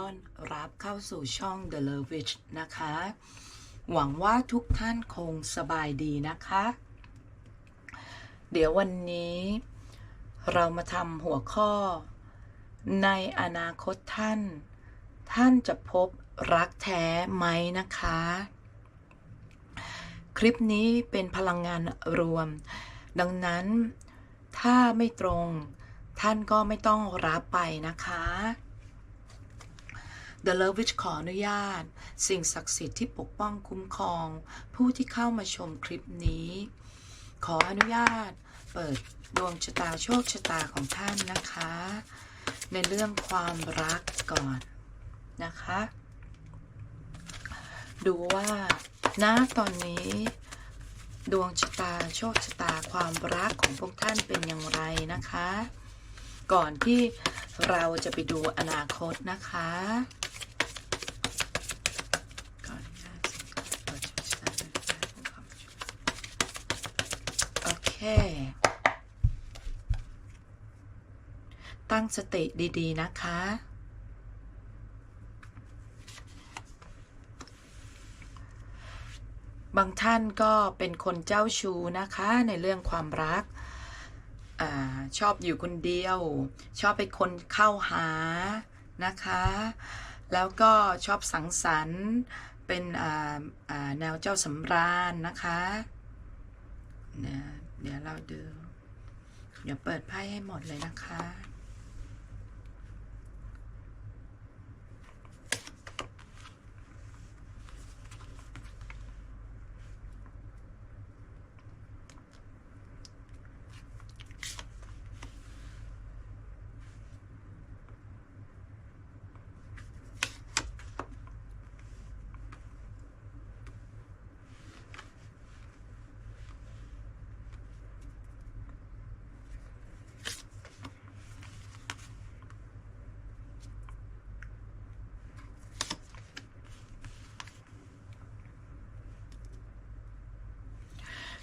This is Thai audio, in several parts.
ต้อนรับเข้าสู่ช่อง The Love Witch นะคะ หวังว่าทุกท่านคงสบายดีนะคะ เดี๋ยววันนี้เรามาทำหัวข้อ ในอนาคตท่าน ท่านจะพบรักแท้ไหมนะคะ คลิปนี้เป็นพลังงานรวม ดังนั้นถ้าไม่ตรงท่านก็ไม่ต้องรับไปนะคะ The Love Witch ขออนุญาต สิ่งศักดิ์สิทธิ์ที่ปกป้องคุ้มครอง ผู้ที่เข้ามาชมคลิปนี้ ขออนุญาต เปิดดวงชะตาโชคชะตาของท่านนะคะ ในเรื่องความรักก่อนนะคะ ดูว่าณตอนนี้ดวงชะตาโชคชะตาความรักของพวกท่านเป็นอย่างไรนะคะ ก่อนที่เราจะไปดูอนาคตนะคะก่อนหน้าสิ่งที่เปิดโชคชะตาเป็นแฟนของเขาโอเคตั้งสติดี ๆ นะคะ บางท่านก็เป็นคนเจ้าชู้นะคะในเรื่องความรักอชอบอยู่คนเดียว ชอบเป็นคนเข้าหานะคะ แล้วก็ชอบสังสรรค์เป็นแนวเจ้าสำราญนะคะนี่ย เดี๋ยวเราดู เดี๋ยวเปิดไพ่ให้หมดเลยนะคะ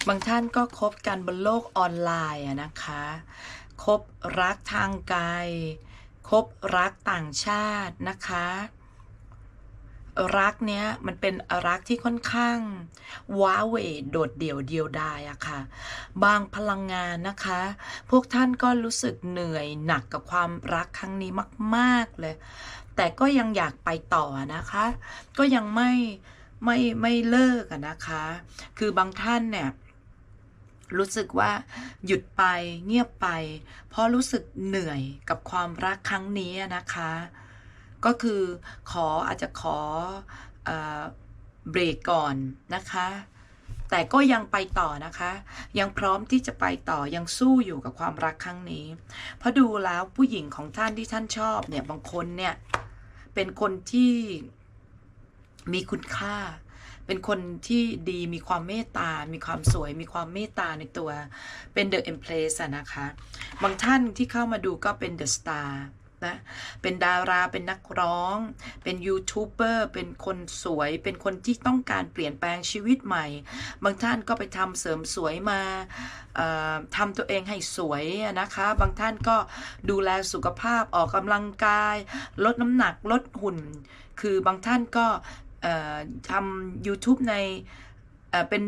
บางท่านก็คบกันบนโลกออนไลน์นะคะ คบรักทางไกล คบรักต่างชาตินะคะ รักเนี้ยมันเป็นรักที่ค่อนข้าง ว้าเหวโดดเดี่ยวเดียวดายอะค่ะ บางพลังงานนะคะ พวกท่านก็รู้สึกเหนื่อยหนักกับความรักครั้งนี้มาก ๆ เลย แต่ก็ยังอยากไปต่อนะคะ ก็ยังไม่ไม่ไม่เลิกอะนะคะ คือบางท่านเนี่ย รู้สึกว่าหยุดไปเงียบไป เพราะรู้สึกเหนื่อยกับความรักครั้งนี้นะคะ ก็คือขออาจจะขอเเบรกก่อนนะคะ แต่ก็ยังไปต่อนะคะ ยังพร้อมที่จะไปต่อยังสู้อยู่กับความรักครั้งนี้ เพราะดูแล้วผู้หญิงของท่านที่ท่านชอบเนี่ยบางคนเนี่ยเป็นคนที่มีคุณค่า เป็นคนที่ดีมีความเมตตา มีความสวย มีความเมตตาในตัว เป็น The Empress อะนะคะ บางท่านที่เข้ามาดูก็เป็น The Star นะ เป็นดารา เป็นนักร้อง เป็นยูทูบเบอร์ เป็นคนสวย เป็นคนที่ต้องการเปลี่ยนแปลงชีวิตใหม่ บางท่านก็ไปทำเสริมสวยมาทำตัวเองให้สวยนะคะ บางท่านก็ดูแลสุขภาพ ออกกำลังกาย ลดน้ำหนัก ลดหุ่น คือบางท่านก็เทำ YouTube ในเป็น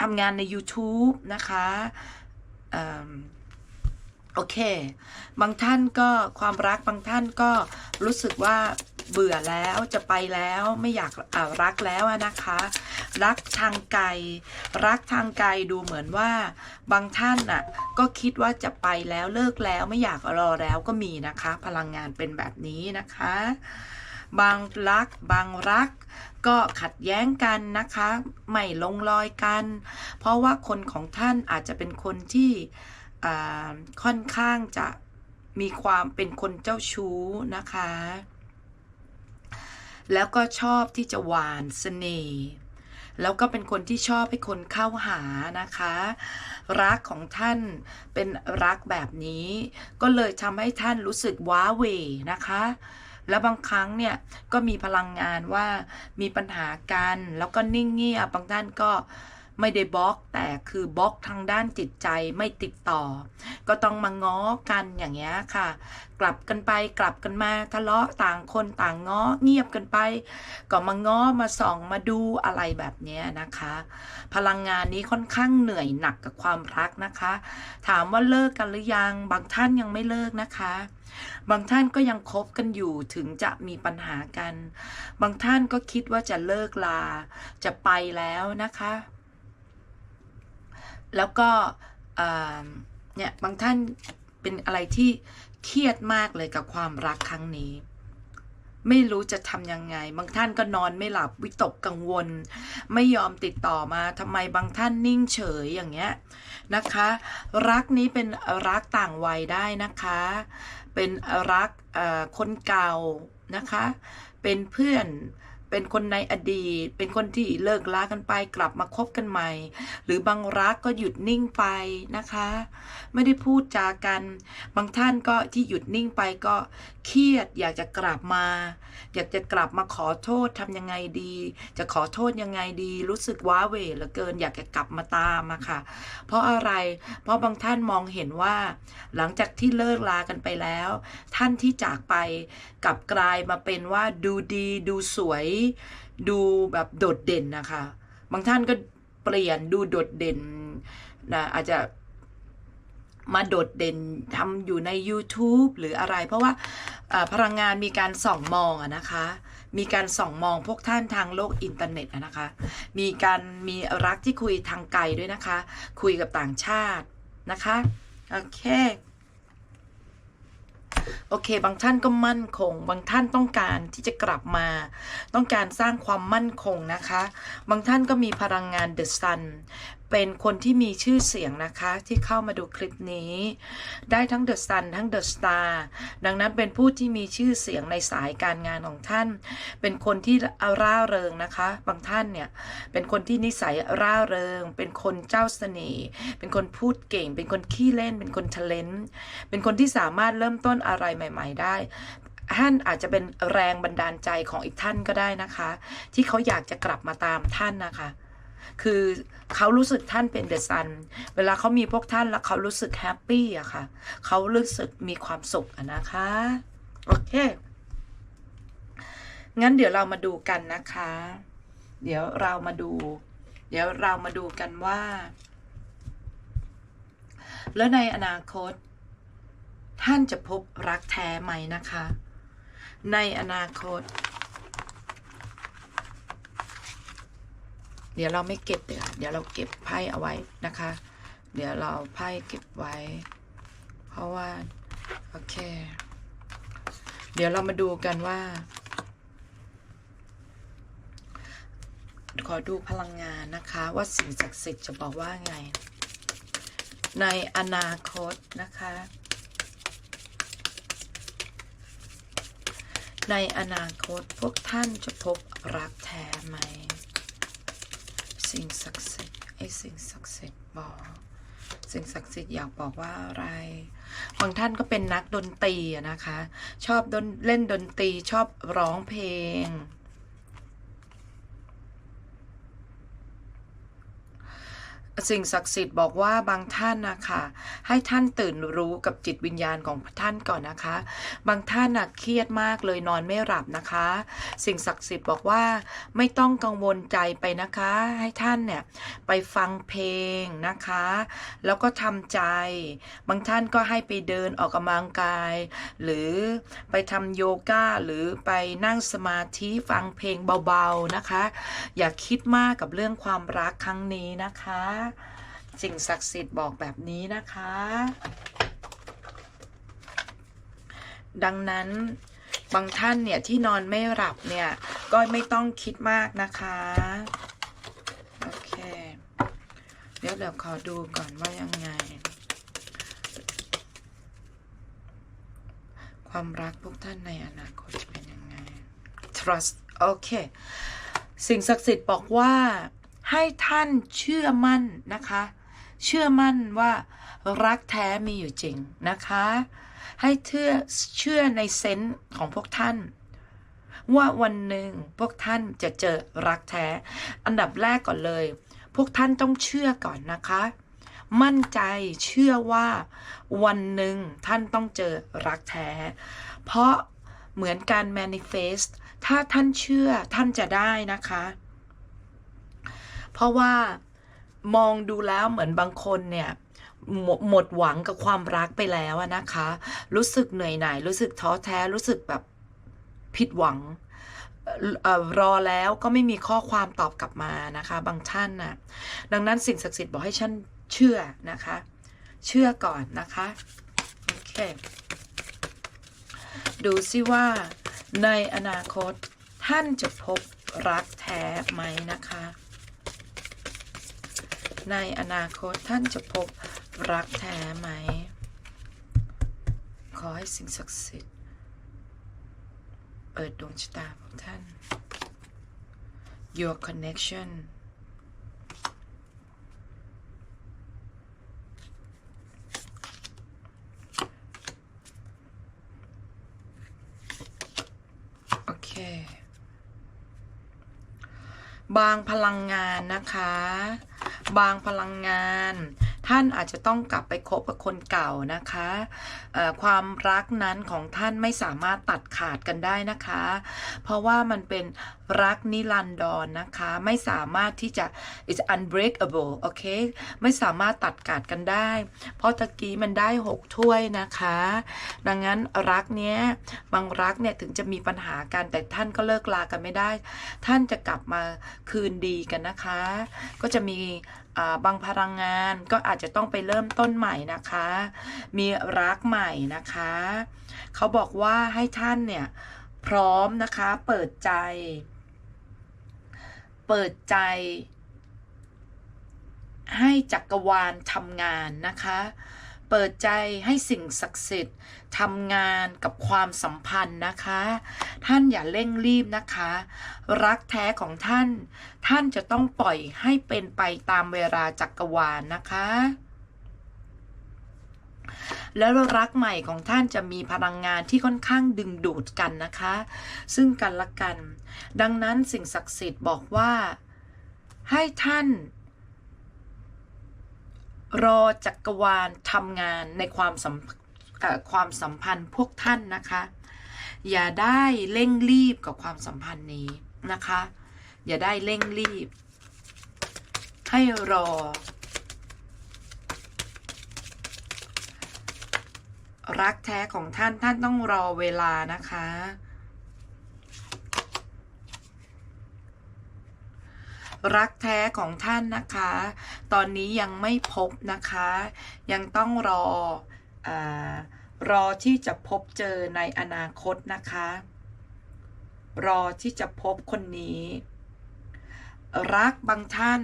ทำงานใน YouTube นะคะโอเค บางท่านก็ความรักบางท่านก็รู้สึกว่าเบื่อแล้วจะไปแล้วไม่อยากรักแล้วนะคะ รักทางไกล รักทางไกลดูเหมือนว่า บางท่านน่ะก็คิดว่าจะไปแล้วเลิกแล้วไม่อยากรอแล้วก็มีนะคะ พลังงานเป็นแบบนี้นะคะ บางรัก บางรัก ก็ขัดแย้งกันนะคะ ไม่ลงรอยกัน เพราะว่าคนของท่านอาจจะเป็นคนที่ค่อนข้างจะมีความเป็นคนเจ้าชู้นะคะ แล้วก็ชอบที่จะหวานเสน่ห์แล้วก็เป็นคนที่ชอบให้คนเข้าหานะคะ รักของท่านเป็นรักแบบนี้ ก็เลยทำให้ท่านรู้สึกว้าเหวนะคะ แล้วบางครั้งเนี่ยก็มีพลังงานว่ามีปัญหากัน แล้วก็นิ่งเงียบบางท่านก็ไม่ได้บล็อกแต่คือบล็อกทางด้านจิตใจไม่ติดต่อ ก็ต้องมาง้อกันอย่างเงี้ยค่ะ กลับกันไปกลับกันมาทะเลาะต่างคนต่างง้อเงียบกันไป ก็มาง้อมาส่องมาดูอะไรแบบเนี้ยนะคะ พลังงานนี้ค่อนข้างเหนื่อยหนักกับความรักนะคะ ถามว่าเลิกกันหรือยังบางท่านยังไม่เลิกนะคะ บางท่านก็ยังคบกันอยู่ถึงจะมีปัญหากัน บางท่านก็คิดว่าจะเลิกลา จะไปแล้วนะคะ แล้วก็เนี่ยบางท่านเป็นอะไรที่เครียดมากเลยกับความรักครั้งนี้ ไม่รู้จะทำยังไง บางท่านก็นอนไม่หลับวิตกกังวล ไม่ยอมติดต่อมาทำไมบางท่านนิ่งเฉยอย่างเงี้ยนะคะ รักนี้เป็นรักต่างวัยได้นะคะ เป็นรักคนเก่านะคะ เป็นเพื่อน เป็นคนในอดีต เป็นคนที่เลิกลากันไปกลับมาคบกันใหม่ หรือบางรักก็หยุดนิ่งไปนะคะ ไม่ได้พูดจากัน บางท่านก็ที่หยุดนิ่งไปก็เครียด อยากจะกลับมา อยากจะกลับมาขอโทษทำยังไงดี จะขอโทษยังไงดี รู้สึกว้าเหวเหลือเกิน อยากจะกลับมาตามอะค่ะ เพราะอะไร เพราะบางท่านมองเห็นว่า หลังจากที่เลิกลากันไปแล้ว ท่านที่จากไปกลับกลายมาเป็นว่าดูดีดูสวยดูแบบโดดเด่นนะคะ บางท่านก็เปลี่ยนดูโดดเด่นนะอาจจะมาโดดเด่นทำอยู่ใน YouTube หรืออะไร เพราะว่าพลังงานมีการส่องมองอะนะคะ มีการส่องมองพวกท่านทางโลกอินเทอร์เน็ตอะนะคะ มีการมีรักที่คุยทางไกลด้วยนะคะ คุยกับต่างชาตินะคะ โอเค โอเค บางท่านก็มั่นคง บางท่านต้องการที่จะกลับมา ต้องการสร้างความมั่นคงนะคะ บางท่านก็มีพลังงานเดอะซัน เป็นคนที่มีชื่อเสียงนะคะที่เข้ามาดูคลิปนี้ ได้ทั้งเดอะซันทั้งเดอะสตาร์ดังนั้นเป็นผู้ที่มีชื่อเสียงในสายการงานของท่าน เป็นคนที่ร่าเริงนะคะ บางท่านเนี่ยเป็นคนที่นิสัยร่าเริง เป็นคนเจ้าเสน่ห์เป็นคนพูดเก่ง เป็นคนขี้เล่น เป็นคนเทเลนต์เป็นคนที่สามารถเริ่มต้นอะไรใหม่ ๆ ได้ท่านอาจจะเป็นแรงบันดาลใจของอีกท่านก็ได้นะคะ ที่เขาอยากจะกลับมาตามท่านนะคะ คือเขารู้สึกท่านเป็นเดอะซัน เวลาเขามีพวกท่านแล้วเขารู้สึกแฮปปี้อะค่ะ เขารู้สึกมีความสุขอะนะคะ โอเค งั้นเดี๋ยวเรามาดูกันนะคะ เดี๋ยวเรามาดู เดี๋ยวเรามาดูกันว่า แล้วในอนาคต ท่านจะพบรักแท้ไหมนะคะ ในอนาคต เดี๋ยวเราไม่เก็บเดี๋ยวเดี๋ยวเราเก็บไพ่เอาไว้นะคะ เดี๋ยวเราไพ่เก็บไว้ เพราะว่าโอเค เดี๋ยวเรามาดูกันว่า ขอดูพลังงานนะคะ ว่าสิ่งศักดิ์สิทธิ์จะบอกว่าไง ในอนาคตนะคะ ในอนาคตพวกท่านจะพบรักแท้ไหม สิ่งศักดิ์สิทธิ์ไอ้สิ่งศักดิ์สิทธิ์บอก สิ่งศักดิ์สิทธิ์อยากบอกว่าอะไรบางท่านก็เป็นนักดนตรีนะคะ ชอบดนเล่นดนตรีชอบร้องเพลง สิ่งศักดิ์สิทธิ์บอกว่าบางท่านนะคะ ให้ท่านตื่นรู้กับจิตวิญญาณของท่านก่อนนะคะ บางท่านน่ะเครียดมากเลยนอนไม่หลับนะคะ สิ่งศักดิ์สิทธิ์บอกว่าไม่ต้องกังวลใจไปนะคะ ให้ท่านเนี่ยไปฟังเพลงนะคะ แล้วก็ทำใจ บางท่านก็ให้ไปเดินออกกำลังกาย หรือไปทำโยคะหรือไปนั่งสมาธิฟังเพลงเบาๆนะคะ อย่าคิดมากกับเรื่องความรักครั้งนี้นะคะสิ่งศักดิ์สิทธิ์บอกแบบนี้นะคะ ดังนั้นบางท่านเนี่ยที่นอนไม่หลับเนี่ยก็ไม่ต้องคิดมากนะคะ โอเค เดี๋ยวเดี๋ยวขอดูก่อนว่ายังไง ความรักพวกท่านในอนาคตจะเป็นยังไง trust โอเค สิ่งศักดิ์สิทธิ์บอกว่า ให้ท่านเชื่อมั่นนะคะ เชื่อมั่นว่ารักแท้มีอยู่จริงนะคะ ให้เชื่อเชื่อในเซนส์ของพวกท่าน ว่าวันหนึ่งพวกท่านจะเจอรักแท้ อันดับแรกก่อนเลย พวกท่านต้องเชื่อก่อนนะคะ มั่นใจเชื่อว่าวันหนึ่งท่านต้องเจอรักแท้ เพราะเหมือนการ manifest ถ้าท่านเชื่อท่านจะได้นะคะ เพราะว่ามองดูแล้วเหมือนบางคนเนี่ยหมดหมดหวังกับความรักไปแล้วนะคะ รู้สึกเหนื่อยหน่ายรู้สึกท้อแท้รู้สึกแบบผิดหวังรอแล้วก็ไม่มีข้อความตอบกลับมานะคะ บางท่านน่ะ ดังนั้นสิ่งศักดิ์สิทธิ์บอกให้ฉันเชื่อนะคะ เชื่อก่อนนะคะโอเคดูซิว่าในอนาคตท่านจะพบรักแท้ไหมนะคะ ในอนาคตท่านจะพบรักแท้ไหม ขอให้สิ่งศักดิ์สิทธิ์เปิดดวงชะตาของท่าน your connection โอเค บางพลังงานนะคะ บางพลังงาน ท่านอาจจะต้องกลับไปคบกับคนเก่านะคะความรักนั้นของท่านไม่สามารถตัดขาดกันได้นะคะ เพราะว่ามันเป็นรักนิรันดรนนะคะ ไม่สามารถที่จะ it's unbreakable โอเค ไม่สามารถตัดขาดกันได้ เพราะตะกี้มันได้ 6 ถ้วยนะคะ ดังนั้นรักเนี้ยบางรักเนี่ยถึงจะมีปัญหากันแต่ท่านก็เลิกลากันไม่ได้ ท่านจะกลับมาคืนดีกันนะคะ ก็จะมี บางพลังงานก็อาจจะต้องไปเริ่มต้นใหม่นะคะ มีรักใหม่นะคะ เขาบอกว่าให้ท่านเนี่ยพร้อมนะคะเปิดใจ เปิดใจ ให้จักรวาลทำงานนะคะ เปิดใจให้สิ่งศักดิ์สิทธิ์ทำงานกับความสัมพันธ์นะคะ ท่านอย่าเร่งรีบนะคะ รักแท้ของท่าน ท่านจะต้องปล่อยให้เป็นไปตามเวลาจักรวาลนะคะ แล้วรักใหม่ของท่านจะมีพลังงานที่ค่อนข้างดึงดูดกันนะคะ ซึ่งกันและกัน ดังนั้นสิ่งศักดิ์สิทธิ์บอกว่าให้ท่าน รอจักรวาลทำงานในความสัมความสัมพันธ์พวกท่านนะคะ อย่าได้เร่งรีบกับความสัมพันธ์นี้นะคะ อย่าได้เร่งรีบ ให้รอ รักแท้ของท่านท่านต้องรอเวลานะคะ รักแท้ของท่านนะคะ ตอนนี้ยังไม่พบนะคะ ยังต้องรออรอที่จะพบเจอในอนาคตนะคะ รอที่จะพบคนนี้ รักบางท่าน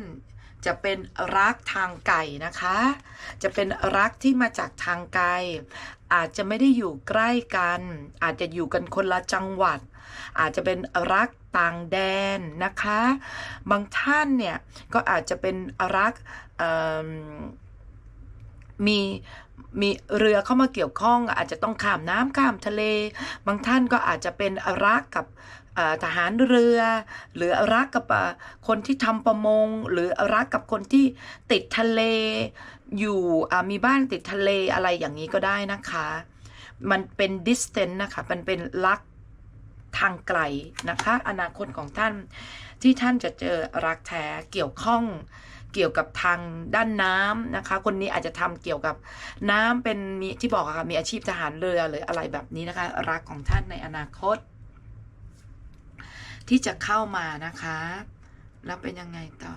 จะเป็นรักทางไกลนะคะ จะเป็นรักที่มาจากทางไกล อาจจะไม่ได้อยู่ใกล้กัน อาจจะอยู่กันคนละจังหวัด อาจจะเป็นรัก ต่างแดนนะคะ บางท่านเนี่ย ก็อาจจะเป็นรักมีมีเรือเข้ามาเกี่ยวข้อง อาจจะต้องข้ามน้ำข้ามทะเล บางท่านก็อาจจะเป็นรักกับทหารเรือ หรือรักกับคนที่ทำประมง หรือรักกับคนที่ติดทะเลอยู่มีบ้านติดทะเลอะไรอย่างนี้ก็ได้นะคะ มันเป็น distance นะคะ มันเป็นรัก ทางไกลนะคะ อนาคตของท่านที่ท่านจะเจอรักแท้เกี่ยวข้องเกี่ยวกับทางด้านน้ำนะคะ คนนี้อาจจะทำเกี่ยวกับน้ำเป็นมีที่บอกค่ะมีอาชีพทหารเรือหรืออะไรแบบนี้นะคะ รักของท่านในอนาคต ที่จะเข้ามานะคะ แล้วเป็นยังไงต่อ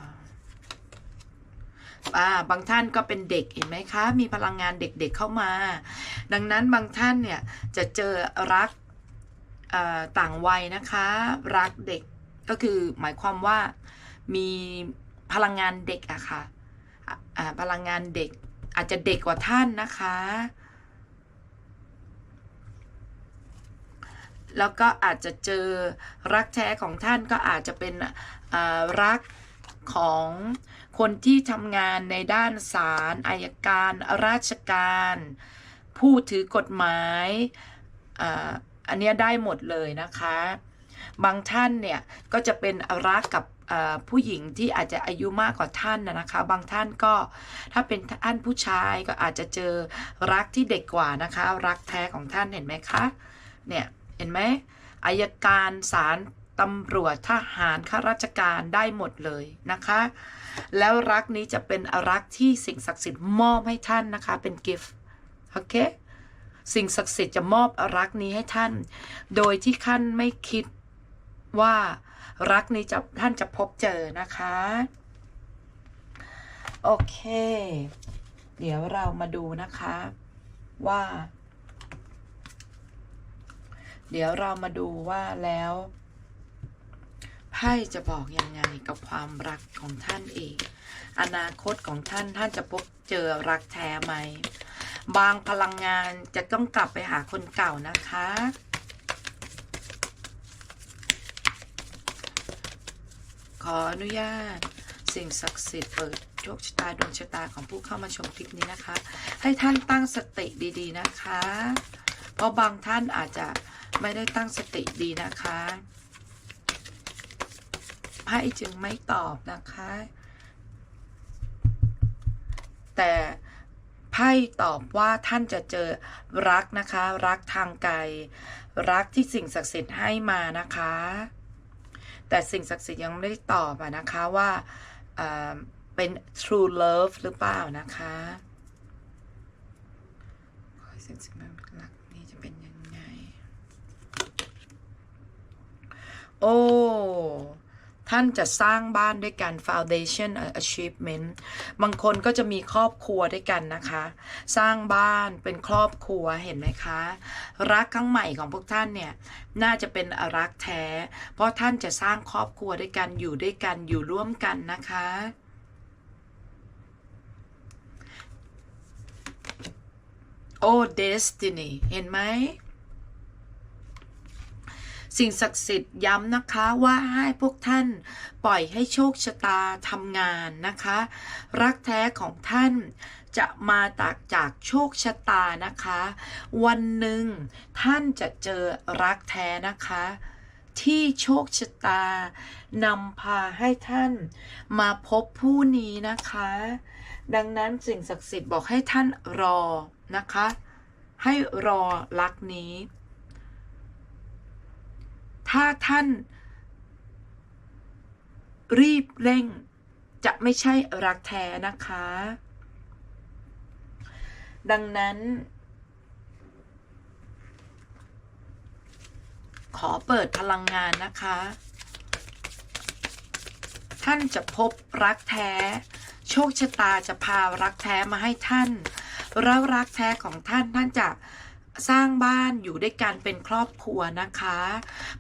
อ่าบางท่านก็เป็นเด็กเห็นไหมคะ มีพลังงานเด็กๆเข้ามา ดังนั้นบางท่านเนี่ยจะเจอรัก ต่างวัยนะคะ รักเด็กก็คือหมายความว่ามีพลังงานเด็กอะค่ะอะพลังงานเด็กอาจจะเด็กกว่าท่านนะคะ แล้วก็อาจจะเจอรักแท้ของท่านก็อาจจะเป็นรักของคนที่ทำงานในด้านศาลอายการ ราชการ ผู้ถือกฎหมาย อันนี้ได้หมดเลยนะคะ บางท่านเนี่ยก็จะเป็นรักกับผู้หญิงที่อาจจะอายุมากกว่าท่านนะนะคะ บางท่านก็ถ้าเป็นท่านผู้ชายก็อาจจะเจอรักที่เด็กกว่านะคะ รักแท้ของท่านเห็นไหมคะเนี่ยเห็นไหมอายการศาลตำรวจทหารข้าราชการได้หมดเลยนะคะ แล้วรักนี้จะเป็นรักที่สิ่งศักดิ์สิทธิ์มอบให้ท่านนะคะเป็นกิฟต์โอเค สิ่งศักดิ์สิทธิ์จะมอบรักนี้ให้ท่าน โดยที่ท่านไม่คิดว่ารักนี้จะท่านจะพบเจอนะคะ โอเค เดี๋ยวเรามาดูนะคะ ว่า เดี๋ยวเรามาดูว่าแล้วไพ่จะบอกยังไงกับความรักของท่านเอง อนาคตของท่านท่านจะพบเจอรักแท้ไหม บางพลังงานจะต้องกลับไปหาคนเก่านะคะ ขออนุญาต สิ่งศักดิ์สิทธิ์เปิดโชคชะตาดวงชะตาของผู้เข้ามาชมคลิปนี้นะคะ ให้ท่านตั้งสติดีๆนะคะ เพราะบางท่านอาจจะไม่ได้ตั้งสติดีนะคะไพ่จึงไม่ตอบนะคะ แต่ ไพ่ตอบว่าท่านจะเจอรักนะคะ รักทางไกล รักที่สิ่งศักดิ์สิทธิ์ให้มานะคะ แต่สิ่งศักดิ์สิทธิ์ยังไม่ได้ตอบนะคะว่าเป็น true love หรือเปล่านะคะขอให้สิ่งศักดิ์สิทธิ์รักนี้จะเป็นยังไง โอ้ ท่านจะสร้างบ้านด้วยกัน foundation achievement บางคนก็จะมีครอบครัวด้วยกันนะคะ สร้างบ้านเป็นครอบครัวเห็นไหมคะ รักครั้งใหม่ของพวกท่านเนี่ยน่าจะเป็นรักแท้ เพราะท่านจะสร้างครอบครัวด้วยกันอยู่ด้วยกันอยู่ร่วมกันนะคะโอ้ destiny เห็นไหม สิ่งศักดิ์สิทธิ์ย้ำนะคะว่าให้พวกท่านปล่อยให้โชคชะตาทำงานนะคะ รักแท้ของท่านจะมาจากจากโชคชะตานะคะ วันหนึ่งท่านจะเจอรักแท้นะคะที่โชคชะตานำพาให้ท่านมาพบผู้นี้นะคะ ดังนั้นสิ่งศักดิ์สิทธิ์บอกให้ท่านรอนะคะ ให้รอรักนี้ ถ้าท่าน รีบเร่ง จะไม่ใช่รักแท้นะคะ ดังนั้น ขอเปิดพลังงานนะคะ ท่านจะพบรักแท้ โชคชะตาจะพารักแท้มาให้ท่าน แล้วรักแท้ของท่านท่านจะ สร้างบ้านอยู่ด้วยกันเป็นครอบครัวนะคะ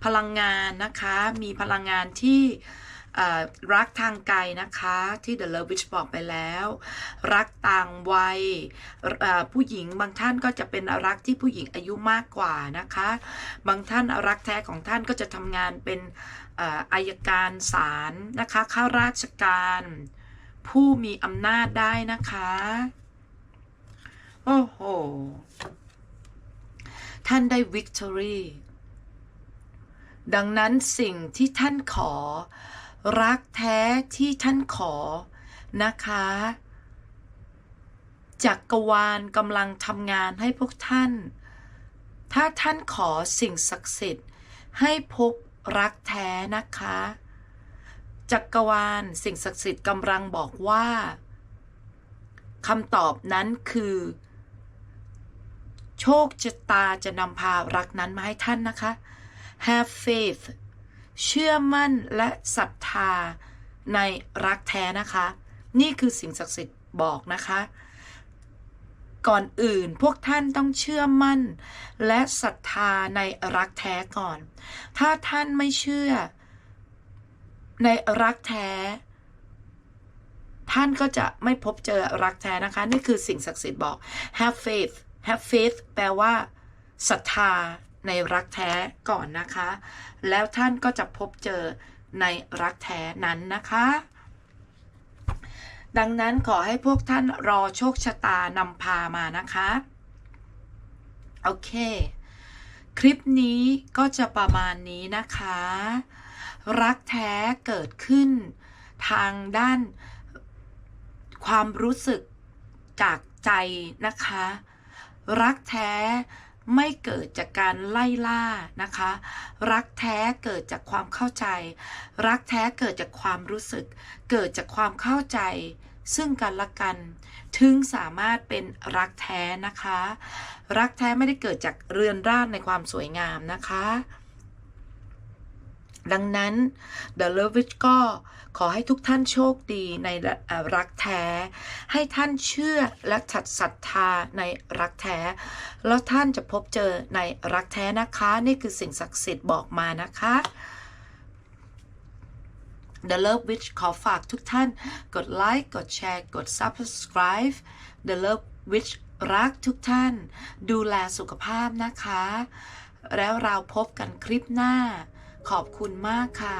พลังงานนะคะมีพลังงานที่รักทางไกลนะคะที่ The Love Witch บอกไปแล้ว รักต่างวัยผู้หญิงบางท่านก็จะเป็นรักที่ผู้หญิงอายุมากกว่านะคะ บางท่านรักแท้ของท่านก็จะทำงานเป็นเอ่ออายการศาลนะคะข้าราชการ ผู้มีอำนาจได้นะคะ โอ้โห ท่านได้ victory ดังนั้นสิ่งที่ท่านขอ รักแท้ที่ท่านขอนะคะจักรวาลกำลังทำงานให้พวกท่าน ถ้าท่านขอสิ่งศักดิ์สิทธิ์ ให้พบรักแท้นะคะ จักรวาลสิ่งศักดิ์สิทธิ์กำลังบอกว่าคำตอบนั้นคือ โชคชะตาจะนำพารักนั้นมาให้ท่านนะคะ have faith เชื่อมั่นและศรัทธาในรักแท้นะคะ นี่คือสิ่งศักดิ์สิทธิ์บอกนะคะ ก่อนอื่นพวกท่านต้องเชื่อมั่น และศรัทธาในรักแท้ก่อน ถ้าท่านไม่เชื่อ ในรักแท้ ท่านก็จะไม่พบเจอรักแท้นะคะ นี่คือสิ่งศักดิ์สิทธิ์บอก have faith have faith แปลว่าศรัทธาในรักแท้ก่อนนะคะ แล้วท่านก็จะพบเจอในรักแท้นั้นนะคะ ดังนั้นขอให้พวกท่านรอโชคชะตานำพามานะคะ โอเค คลิปนี้ก็จะประมาณนี้นะคะ รักแท้เกิดขึ้นทางด้านความรู้สึกจากใจนะคะ รักแท้ไม่เกิดจากการไล่ล่านะคะ รักแท้เกิดจากความเข้าใจ รักแท้เกิดจากความรู้สึก เกิดจากความเข้าใจ ซึ่งกันและกัน ถึงสามารถเป็นรักแท้นะคะ รักแท้ไม่ได้เกิดจากเรือนร่างในความสวยงามนะคะ ดังนั้น The Lovich ก็ขอให้ทุกท่านโชคดีในรักแท้ ให้ท่านเชื่อและฉัดศรัทธาในรักแท้ แล้วท่านจะพบเจอในรักแท้นะคะ นี่คือสิ่งศักดิ์สิทธิ์บอกมานะคะ The Love Witch ขอฝากทุกท่านกดไลค์กดแชร์ กด Subscribe The Love Witch รักทุกท่าน ดูแลสุขภาพนะคะ แล้วเราพบกันคลิปหน้า ขอบคุณมากค่ะ